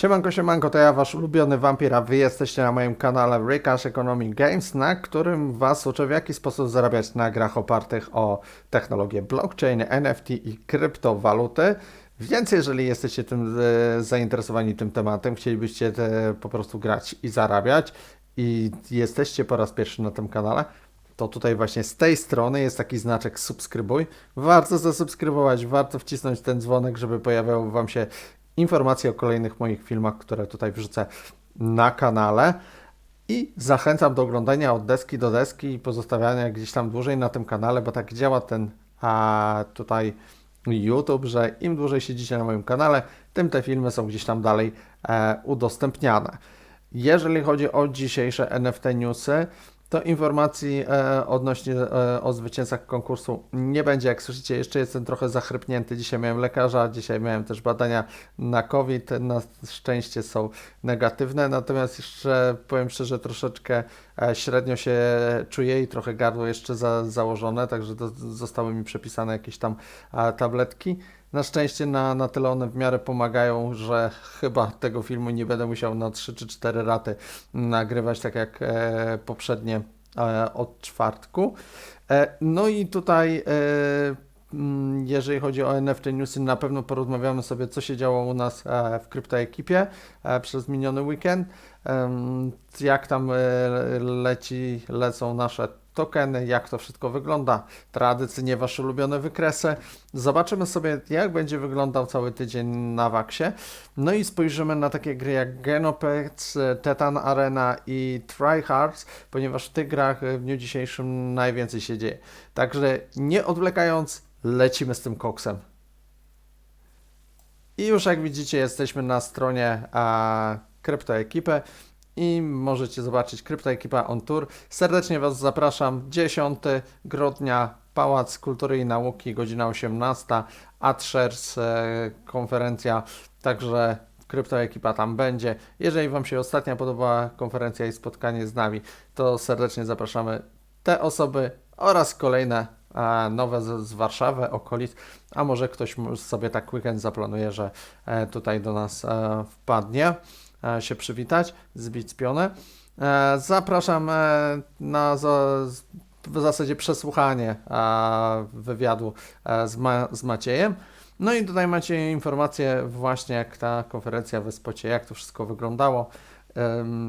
Siemanko, siemanko, to ja wasz ulubiony wampir, a wy jesteście na moim kanale Rikash Economic Games, na którym was uczę w jaki sposób zarabiać na grach opartych o technologię blockchain, NFT i kryptowaluty. Więc jeżeli jesteście tym e, zainteresowani tym tematem, chcielibyście te, po prostu grać i zarabiać i jesteście po raz pierwszy na tym kanale, to tutaj właśnie z tej strony jest taki znaczek subskrybuj. Warto zasubskrybować, warto wcisnąć ten dzwonek, żeby pojawiały Wam się informacje o kolejnych moich filmach, które tutaj wrzucę na kanale. I zachęcam do oglądania od deski do deski i pozostawiania gdzieś tam dłużej na tym kanale, bo tak działa ten a, tutaj YouTube, że im dłużej siedzicie na moim kanale, tym te filmy są gdzieś tam dalej e, udostępniane. Jeżeli chodzi o dzisiejsze NFT newsy, to informacji e, odnośnie e, o zwycięzcach konkursu nie będzie. Jak słyszycie, jeszcze jestem trochę zachrypnięty. Dzisiaj miałem lekarza, dzisiaj miałem też badania na COVID. Na szczęście są negatywne, natomiast jeszcze powiem szczerze, troszeczkę e, średnio się czuję i trochę gardło jeszcze za, założone, także do, zostały mi przepisane jakieś tam e, tabletki. Na szczęście na, na tyle one w miarę pomagają, że chyba tego filmu nie będę musiał na 3 czy 4 raty nagrywać, tak jak e, poprzednie e, od czwartku. E, no i tutaj, e, mm, jeżeli chodzi o NFT Newsy, na pewno porozmawiamy sobie, co się działo u nas e, w kryptoekipie e, przez miniony weekend. Jak tam e, leci, lecą nasze tokeny, jak to wszystko wygląda, tradycyjnie Wasze ulubione wykresy. Zobaczymy sobie, jak będzie wyglądał cały tydzień na Waxie. No i spojrzymy na takie gry jak Genopets, Tetan Arena i Tryhards, ponieważ w tych grach w dniu dzisiejszym najwięcej się dzieje. Także nie odwlekając, lecimy z tym koksem. I już jak widzicie, jesteśmy na stronie a, Kryptoekipy i możecie zobaczyć Kryptoekipa on Tour. Serdecznie Was zapraszam. 10 grudnia, Pałac Kultury i Nauki, godzina 18, AdShares, e, konferencja, także Kryptoekipa tam będzie. Jeżeli Wam się ostatnia podobała konferencja i spotkanie z nami, to serdecznie zapraszamy te osoby oraz kolejne e, nowe z, z Warszawy, okolic, a może ktoś sobie tak weekend zaplanuje, że e, tutaj do nas wpadnie się przywitać, zbić pionę. E, Zapraszam e, na w zasadzie przesłuchanie e, wywiadu e, z, Ma, z Maciejem. No i tutaj macie informacje właśnie jak ta konferencja w Spocie, jak to wszystko wyglądało.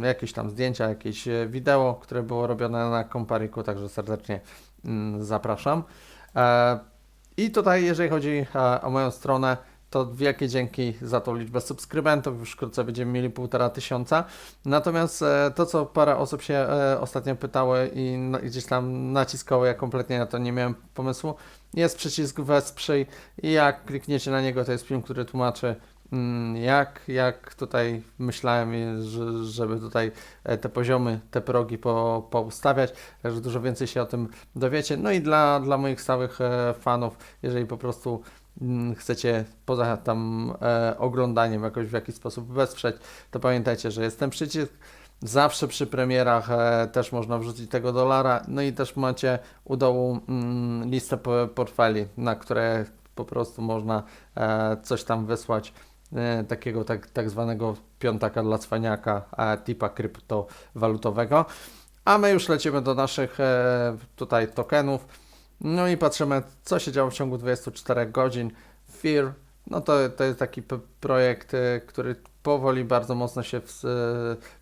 Jakieś tam zdjęcia, jakieś e, wideo, które było robione na Kompariku, także serdecznie mm, zapraszam. E, I tutaj, jeżeli chodzi e, o moją stronę, to wielkie dzięki za tą liczbę subskrybentów. Już wkrótce będziemy mieli półtora tysiąca. Natomiast e, to, co parę osób się e, ostatnio pytały i gdzieś tam naciskało, ja kompletnie na to nie miałem pomysłu, jest przycisk wesprzyj i jak klikniecie na niego, to jest film, który tłumaczy mm, jak, jak tutaj myślałem, żeby tutaj e, te poziomy, te progi po, poustawiać, także dużo więcej się o tym dowiecie. No i dla, dla moich stałych fanów, jeżeli po prostu chcecie poza tam e, oglądaniem jakoś w jakiś sposób wesprzeć, to pamiętajcie, że jest ten przycisk. Zawsze przy premierach e, też można wrzucić tego dolara. No i też macie u dołu mm, listę po, portfeli, na które po prostu można e, coś tam wysłać. E, takiego tak, tak zwanego piątaka dla cwaniaka, tipa kryptowalutowego. A my już lecimy do naszych e, tutaj tokenów. No i patrzymy, co się działo w ciągu 24 godzin. Fear, no to, to jest taki projekt, e, który powoli bardzo mocno się ws, e,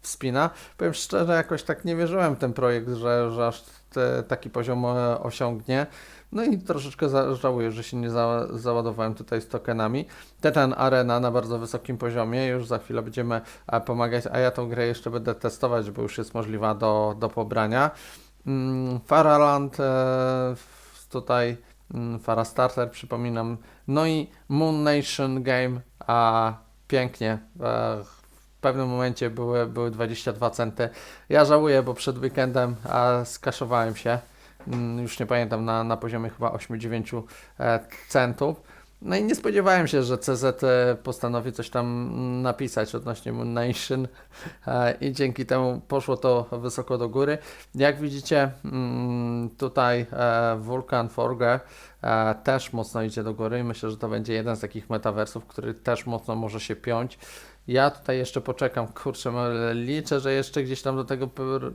wspina. Powiem szczerze, jakoś tak nie wierzyłem w ten projekt, że, że aż te, taki poziom e, osiągnie. No i troszeczkę żałuję, że się nie za, załadowałem tutaj z tokenami. Tetan Arena na bardzo wysokim poziomie, już za chwilę będziemy e, pomagać, a ja tą grę jeszcze będę testować, bo już jest możliwa do, do pobrania. Mm, Faraland e, tutaj, mm, Fara Starter przypominam, no i Moon Nation Game, a pięknie, e, w pewnym momencie były, były 22 centy. Ja żałuję, bo przed weekendem a, skaszowałem się, mm, już nie pamiętam, na, na poziomie chyba 8-9 e, centów. No i nie spodziewałem się, że CZ e, postanowi coś tam napisać odnośnie Moon Nation i dzięki temu poszło to wysoko do góry. Jak widzicie, mm, tutaj e, Vulkan Forge e, też mocno idzie do góry i myślę, że to będzie jeden z takich metaversów, który też mocno może się piąć. Ja tutaj jeszcze poczekam, kurczę, ale liczę, że jeszcze gdzieś tam do tego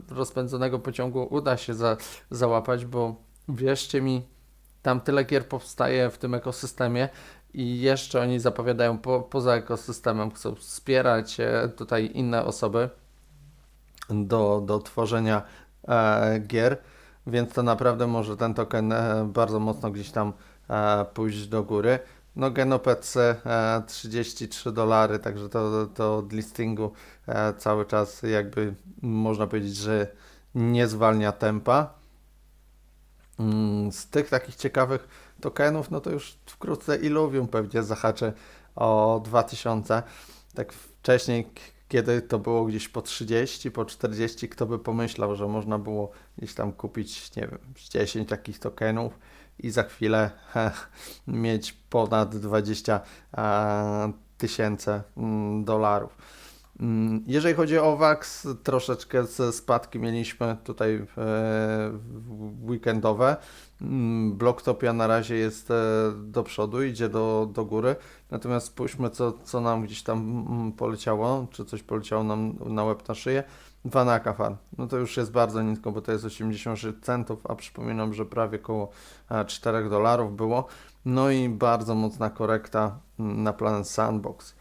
rozpędzonego pociągu uda się za, załapać, bo wierzcie mi, tam tyle gier powstaje w tym ekosystemie i jeszcze oni zapowiadają po, poza ekosystemem, chcą wspierać e, tutaj inne osoby do, do tworzenia e, gier, więc to naprawdę może ten token e, bardzo mocno gdzieś tam e, pójść do góry. No Genopec e, 33 dolary, także to, to od listingu e, cały czas jakby można powiedzieć, że nie zwalnia tempa. Mm, Z tych takich ciekawych tokenów, no to już wkrótce Illuvium pewnie zahaczy o 2000. Tak wcześniej, kiedy to było gdzieś po 30, po 40, kto by pomyślał, że można było gdzieś tam kupić, nie wiem, z 10 takich tokenów i za chwilę mieć ponad 20 e, tysięcy mm, dolarów. Mm, Jeżeli chodzi o WAX, troszeczkę ze spadki mieliśmy tutaj e, weekendowe. Mm, Blocktopia na razie jest e, do przodu, idzie do, do góry. Natomiast spójrzmy, co, co nam gdzieś tam mm, poleciało, czy coś poleciało nam na łeb na szyję. Vanaka Fan. No to już jest bardzo nisko, bo to jest 86 centów, a przypominam, że prawie około 4 dolarów było. No i bardzo mocna korekta na Planet Sandbox.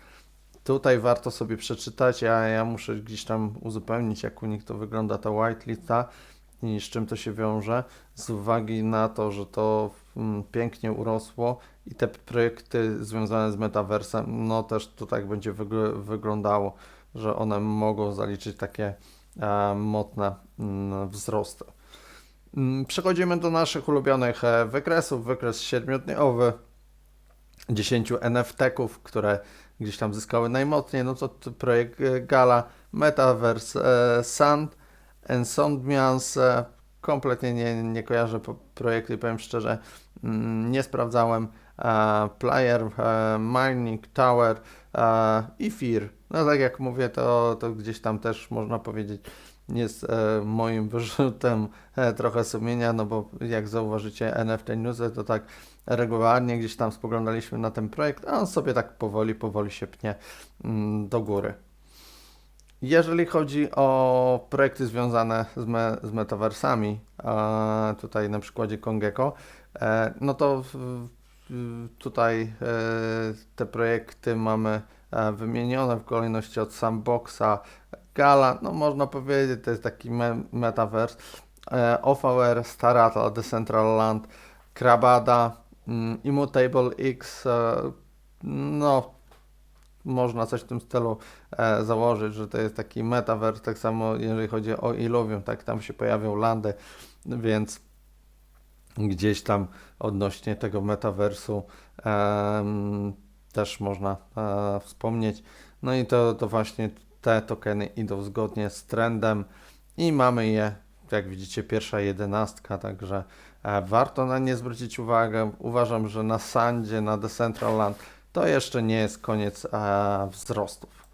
Tutaj warto sobie przeczytać, ja, ja muszę gdzieś tam uzupełnić, jak u nich to wygląda ta whitelista i z czym to się wiąże, z uwagi na to, że to mm, pięknie urosło i te projekty związane z metaversem, no też to tak będzie wygl- wyglądało, że one mogą zaliczyć takie e, mocne mm, wzrosty. Mm, Przechodzimy do naszych ulubionych e, wykresów. Wykres siedmiodniowy, 10 NFT-ków, które gdzieś tam zyskały najmocniej, no to projekt e, Gala, Metaverse, e, Sand, Ensondmians, e, kompletnie nie, nie kojarzę projektu i powiem szczerze, mm, nie sprawdzałem, e, Player, Mining, Tower i Fear. No tak jak mówię, to, to gdzieś tam też można powiedzieć jest e, moim wyrzutem e, trochę sumienia, no bo jak zauważycie NFT Newsy, to tak regularnie gdzieś tam spoglądaliśmy na ten projekt, a on sobie tak powoli, powoli się pnie mm, do góry. Jeżeli chodzi o projekty związane z, me, z metaversami, a tutaj na przykładzie Kongeko, e, no to w, w, tutaj e, te projekty mamy e, wymienione w kolejności od Sandboxa, Gala, no można powiedzieć, to jest taki me, metaverse, e, OVR, Starata, Decentraland, Krabada, mm, Immutable X, e, no można coś w tym stylu e, założyć, że to jest taki metaverse, tak samo jeżeli chodzi o Illuvium, tak tam się pojawią landy, więc gdzieś tam odnośnie tego metaversu em, też można e, wspomnieć. No i to, to właśnie te tokeny idą zgodnie z trendem i mamy je, jak widzicie, pierwsza jedenastka, także e, warto na nie zwrócić uwagę. Uważam, że na Sandzie, na Decentraland to jeszcze nie jest koniec e, wzrostów.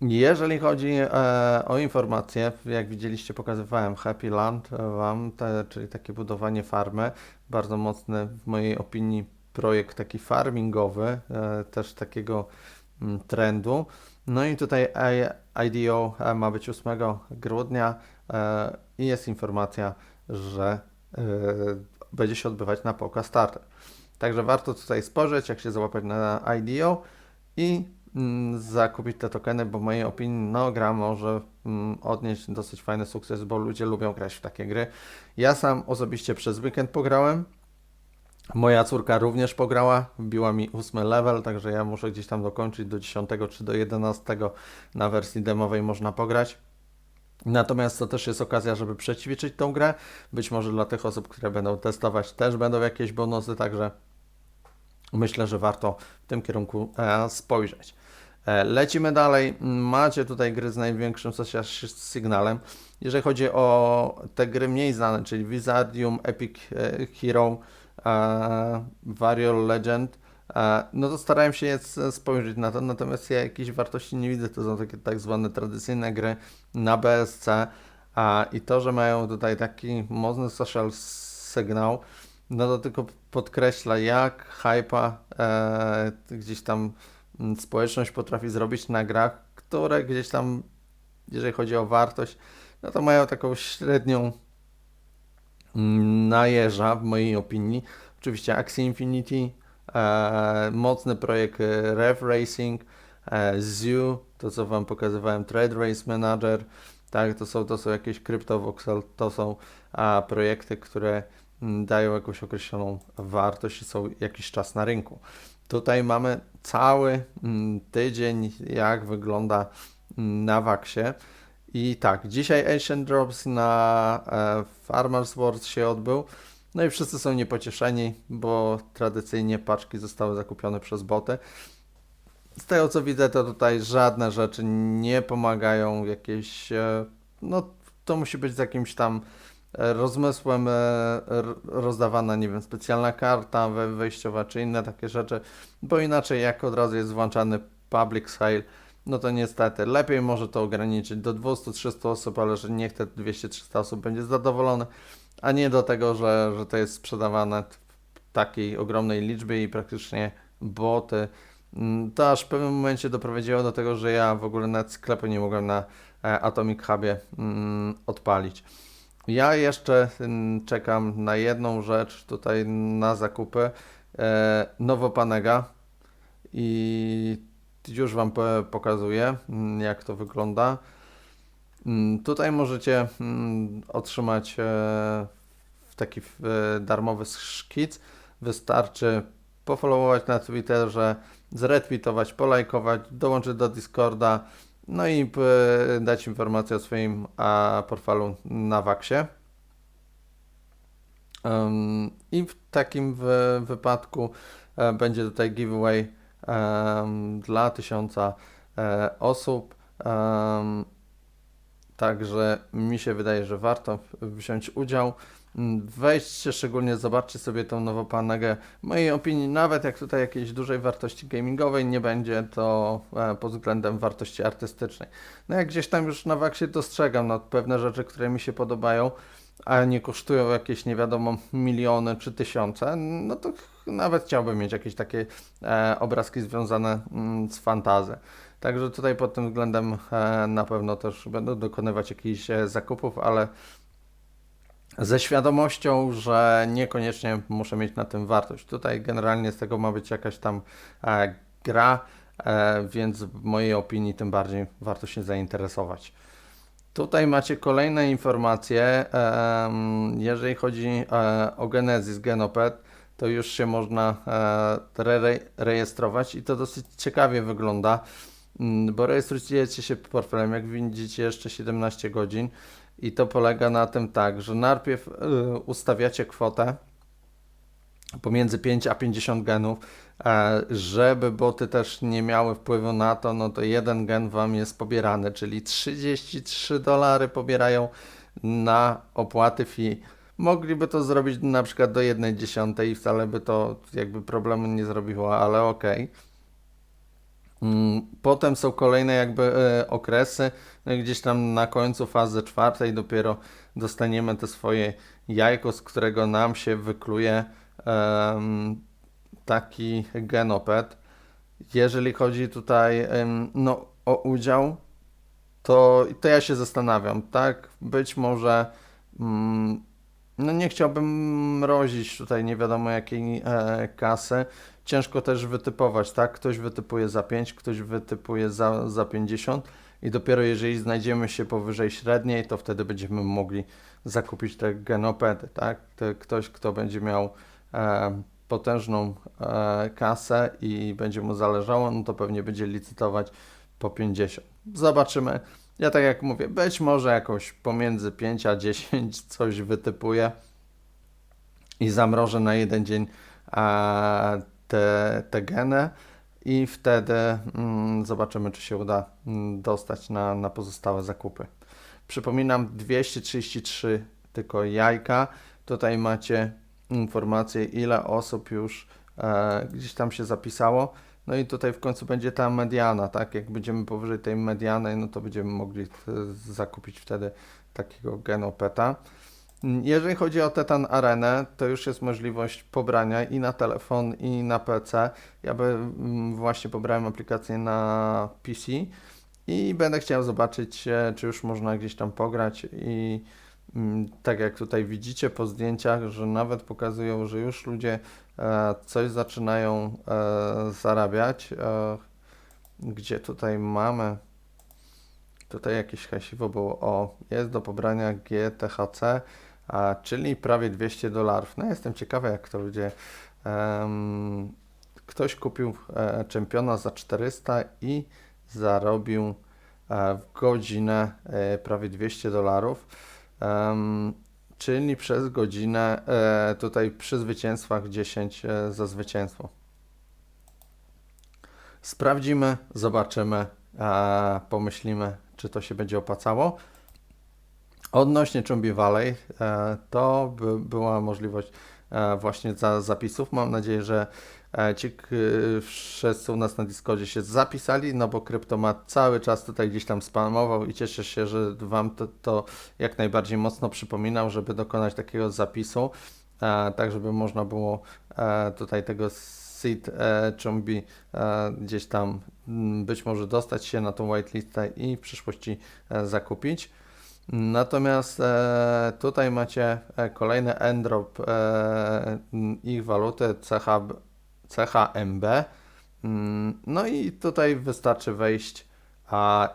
Jeżeli chodzi e, o informacje, jak widzieliście, pokazywałem Happy Land Wam, te, czyli takie budowanie farmy. Bardzo mocny, w mojej opinii, projekt taki farmingowy, też takiego mm, trendu. No i tutaj IDO e, ma być 8 grudnia e, i jest informacja, że e, będzie się odbywać na Poka Starter. Także warto tutaj spojrzeć, jak się załapać na IDO i mm, zakupić te tokeny, bo w mojej opinii no, gra może mm, odnieść dosyć fajny sukces, bo ludzie lubią grać w takie gry. Ja sam osobiście przez weekend pograłem. Moja córka również pograła, wbiła mi 8 level, także ja muszę gdzieś tam dokończyć do 10 czy do 11 na wersji demowej można pograć. Natomiast to też jest okazja, żeby przećwiczyć tą grę. Być może dla tych osób, które będą testować, też będą jakieś bonusy, także myślę, że warto w tym kierunku e, spojrzeć. E, lecimy dalej. Macie tutaj gry z największym signalem. Jeżeli chodzi o te gry mniej znane, czyli Wizardium, Epic e, Hero, e, Legend, e, no to starałem się spojrzeć na to, natomiast ja jakiejś wartości nie widzę. To są takie tak zwane tradycyjne gry na BSC a, i to, że mają tutaj taki mocny social sygnał, no to tylko podkreśla, jak hypa e, gdzieś tam mm, społeczność potrafi zrobić na grach, które gdzieś tam, jeżeli chodzi o wartość, no to mają taką średnią najeża, w mojej opinii. Oczywiście Axie Infinity, e, mocny projekt e, Rev Racing, e, Zoo, to co Wam pokazywałem, Trade Race Manager, tak, to są, to są jakieś CryptoVoxel, to są a, projekty, które mm, dają jakąś określoną wartość i są jakiś czas na rynku. Tutaj mamy cały mm, tydzień, jak wygląda mm, na Waxie. I tak, dzisiaj Asian Drops na e, Farmers Wars się odbył. No i wszyscy są niepocieszeni, bo tradycyjnie paczki zostały zakupione przez boty. Z tego co widzę, to tutaj żadne rzeczy nie pomagają. Jakieś, e, no to musi być z jakimś tam e, rozmysłem e, rozdawana, nie wiem, specjalna karta we- wejściowa czy inne takie rzeczy, bo inaczej jak od razu jest włączany public sale, no to niestety lepiej może to ograniczyć do 200-300 osób, ale że niech te 200-300 osób będzie zadowolone, a nie do tego, że, że to jest sprzedawane w takiej ogromnej liczbie i praktycznie boty. Mm, To aż w pewnym momencie doprowadziło do tego, że ja w ogóle nawet sklepu nie mogłem na e, Atomic Hubie mm, odpalić. Ja jeszcze mm, czekam na jedną rzecz tutaj na zakupy. E, Nowopanega i już Wam po- pokazuję, mm, jak to wygląda. Mm, Tutaj możecie mm, otrzymać e, taki e, darmowy szkic. Wystarczy pofollowować na Twitterze, zretweetować, polajkować, dołączyć do Discorda, no i dać informację o swoim a, portfelu na. Em, I w takim wy- wypadku e, będzie tutaj giveaway dla tysiąca e, osób. Także mi się wydaje, że warto wziąć udział. Mm, Wejdźcie szczególnie, zobaczcie sobie tą nową panegę. W mojej opinii, nawet jak tutaj jakiejś dużej wartości gamingowej nie będzie, to e, pod względem wartości artystycznej. No jak gdzieś tam już na Waxie dostrzegam no, pewne rzeczy, które mi się podobają, a nie kosztują jakieś nie wiadomo miliony czy tysiące, no to nawet chciałbym mieć jakieś takie e, obrazki związane mm, z fantazy. Także tutaj pod tym względem e, na pewno też będę dokonywać jakichś e, zakupów, ale ze świadomością, że niekoniecznie muszę mieć na tym wartość. Tutaj generalnie z tego ma być jakaś tam gra, więc w mojej opinii tym bardziej warto się zainteresować. Tutaj macie kolejne informacje. Jeżeli chodzi o Genesis Genoped, to już się można e, re rejestrować i to dosyć ciekawie wygląda. Mm, Bo rejestrujecie się portfelem, jak widzicie, jeszcze 17 godzin i to polega na tym tak, że najpierw y, ustawiacie kwotę pomiędzy 5 a 50 genów, e, żeby boty też nie miały wpływu na to, no to jeden gen Wam jest pobierany, czyli 33 dolary pobierają na opłaty fee. Mogliby to zrobić na przykład do 1 dziesiątej i wcale by to jakby problemu nie zrobiło, ale okej. Mm, Potem są kolejne jakby e, okresy, no gdzieś tam na końcu fazy czwartej dopiero dostaniemy te swoje jajko, z którego nam się wykluje taki genoped. Jeżeli chodzi tutaj no, o udział, to, to ja się zastanawiam, tak? Być może mm, no nie chciałbym mrozić tutaj nie wiadomo jakiej e, kasy. Ciężko też wytypować, tak? Ktoś wytypuje za 5, ktoś wytypuje za, za 50 i dopiero jeżeli znajdziemy się powyżej średniej, to wtedy będziemy mogli zakupić te genopedy, tak? Te, ktoś, kto będzie miał e, potężną e, kasę i będzie mu zależało, no to pewnie będzie licytować po 50. Zobaczymy. Ja tak jak mówię, być może jakoś pomiędzy 5 a 10 coś wytypuję i zamrożę na jeden dzień e, te, te geny i wtedy mm, zobaczymy, czy się uda mm, dostać na, na pozostałe zakupy. Przypominam, 233 tylko jajka. Tutaj macie informację, ile osób już e, gdzieś tam się zapisało. No i tutaj w końcu będzie ta mediana, tak? Jak będziemy powyżej tej mediany, no to będziemy mogli e, zakupić wtedy takiego genopeta. Jeżeli chodzi o Tetan Arenę, to już jest możliwość pobrania i na telefon, i na PC. Ja by mm, właśnie pobrałem aplikację na PC i będę chciał zobaczyć, e, czy już można gdzieś tam pograć i tak jak tutaj widzicie po zdjęciach, że nawet pokazują, że już ludzie e, coś zaczynają e, zarabiać. E, gdzie tutaj mamy? Tutaj jakieś hasiwo było. O, jest do pobrania GTHC, czyli prawie 200 dolarów. No jestem ciekawy, jak to ludzie. em, ktoś kupił czempiona za 400 i zarobił w godzinę prawie 200 dolarów. Em, czyli przez godzinę e, tutaj przy zwycięstwach 10 e, za zwycięstwo. Sprawdzimy, zobaczymy, e, pomyślimy, czy to się będzie opłacało. Odnośnie Chumbi Valley, e, to by była możliwość e, właśnie za zapisów. Mam nadzieję, że e, ci wszyscy u nas na Discordzie się zapisali, no bo Kryptomat cały czas tutaj gdzieś tam spamował i cieszę się, że Wam to, to jak najbardziej mocno przypominał, żeby dokonać takiego zapisu, tak żeby można było tutaj tego seed Chumbi gdzieś tam być może dostać się na tą whitelistę i w przyszłości zakupić. Natomiast e, tutaj macie e, kolejny endrop e, ich waluty CH, CHMB. Mm, No i tutaj wystarczy wejść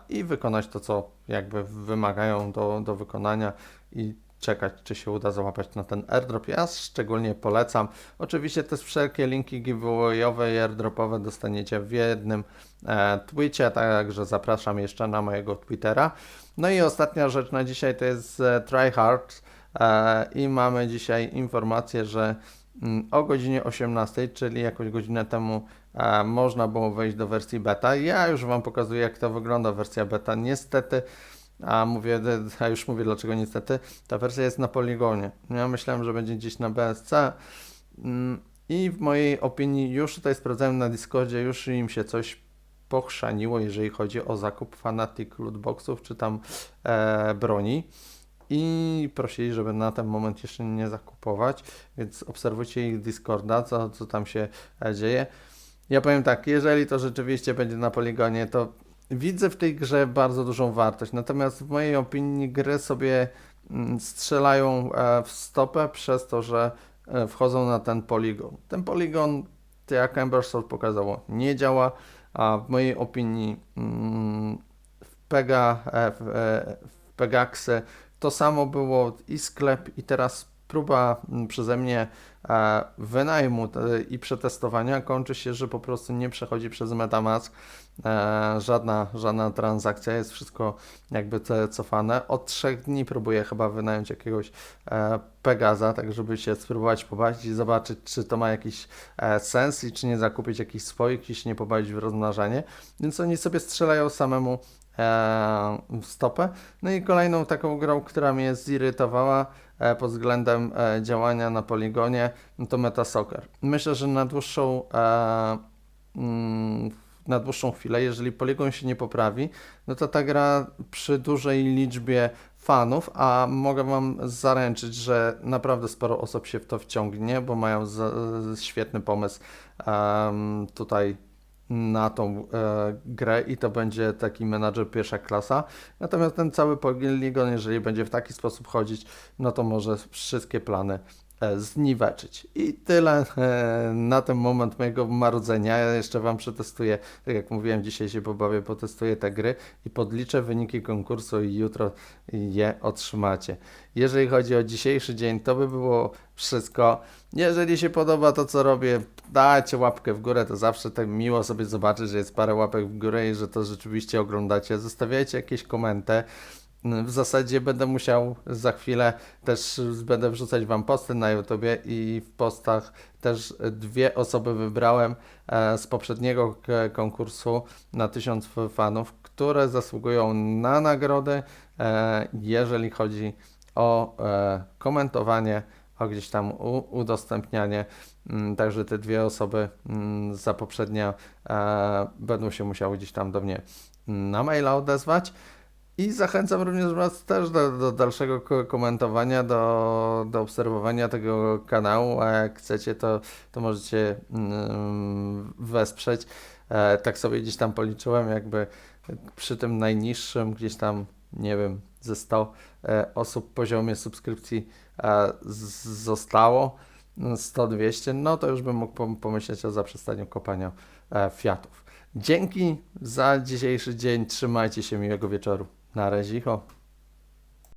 i wykonać to, co jakby wymagają do, do wykonania i czekać, czy się uda załapać na ten airdrop. Ja szczególnie polecam. Oczywiście te wszelkie linki giveawayowe i airdropowe dostaniecie w jednym e, także zapraszam jeszcze na mojego Twittera. No i ostatnia rzecz na dzisiaj to jest e, tryhard e, i mamy dzisiaj informację, że mm, o godzinie 18, czyli jakąś godzinę temu e, można było wejść do wersji beta. Ja już Wam pokazuję jak to wygląda wersja beta. Niestety, a mówię, a już mówię dlaczego niestety, ta wersja jest na poligonie. Ja myślałem, że będzie gdzieś na BSC mm, i w mojej opinii już tutaj sprawdzałem na Discordzie, już im się coś pochrzaniło, jeżeli chodzi o zakup Fanatic lootboxów czy tam e, broni. I prosili, żeby na ten moment jeszcze nie zakupować, więc obserwujcie ich Discorda, co, co tam się e, dzieje. Ja powiem tak, jeżeli to rzeczywiście będzie na poligonie, to widzę w tej grze bardzo dużą wartość. Natomiast w mojej opinii gry sobie mm, strzelają e, w stopę przez to, że e, wchodzą na ten poligon. Ten poligon, tak jak Embersoft pokazało, nie działa, a w mojej opinii mm, w Pega, e, w, w Pegaxy to samo było i sklep i teraz próba mm, przeze mnie e, wynajmu e, i przetestowania kończy się, że po prostu nie przechodzi przez MetaMask. E, żadna, żadna transakcja, jest wszystko jakby cofane. Od trzech dni próbuję chyba wynająć jakiegoś Pegaza, tak żeby się spróbować pobawić i zobaczyć, czy to ma jakiś sens i czy nie zakupić jakichś swoich i się nie pobawić w rozmnażanie. Więc oni sobie strzelają samemu w stopę. No i kolejną taką grą, która mnie zirytowała pod względem e, działania na poligonie, no to Metasoccer. Myślę, że na dłuższą e, mm, na dłuższą chwilę, jeżeli poligon się nie poprawi, no to ta gra przy dużej liczbie fanów, a mogę Wam zaręczyć, że naprawdę sporo osób się w to wciągnie, bo mają świetny pomysł tutaj na tą e, grę i to będzie taki menadżer pierwsza klasa. Natomiast ten cały poligon, jeżeli będzie w taki sposób chodzić, no to może wszystkie plany zniweczyć. I tyle e, na ten moment mojego marudzenia. Ja jeszcze Wam przetestuję, tak jak mówiłem, dzisiaj się pobawię, potestuję te gry i podliczę wyniki konkursu i jutro je otrzymacie. Jeżeli chodzi o dzisiejszy dzień, to by było wszystko. Jeżeli się podoba to, co robię, dajcie łapkę w górę, to zawsze tak miło sobie zobaczyć, że jest parę łapek w górę i że to rzeczywiście oglądacie. Zostawiajcie jakieś komenty. W zasadzie będę musiał za chwilę też będę wrzucać Wam posty na YouTubie i w postach też dwie osoby wybrałem e, z poprzedniego konkursu na 1000 fanów, które zasługują na nagrody, e, jeżeli chodzi o e, komentowanie, o gdzieś tam udostępnianie. Mm, Także te dwie osoby mm, za poprzednie e, będą się musiały gdzieś tam do mnie mm, na maila odezwać. I zachęcam również Was też do, do dalszego ko- komentowania, do, do obserwowania tego kanału, a jak chcecie, to, to możecie mm, wesprzeć. E, tak sobie gdzieś tam policzyłem, jakby przy tym najniższym, gdzieś tam, nie wiem, ze 100 e, osób poziomie subskrypcji e, zostało, no, 100-200, no to już bym mógł pom- pomyśleć o zaprzestaniu kopania e, Fiatów. Dzięki za dzisiejszy dzień, trzymajcie się, miłego wieczoru. Na razie.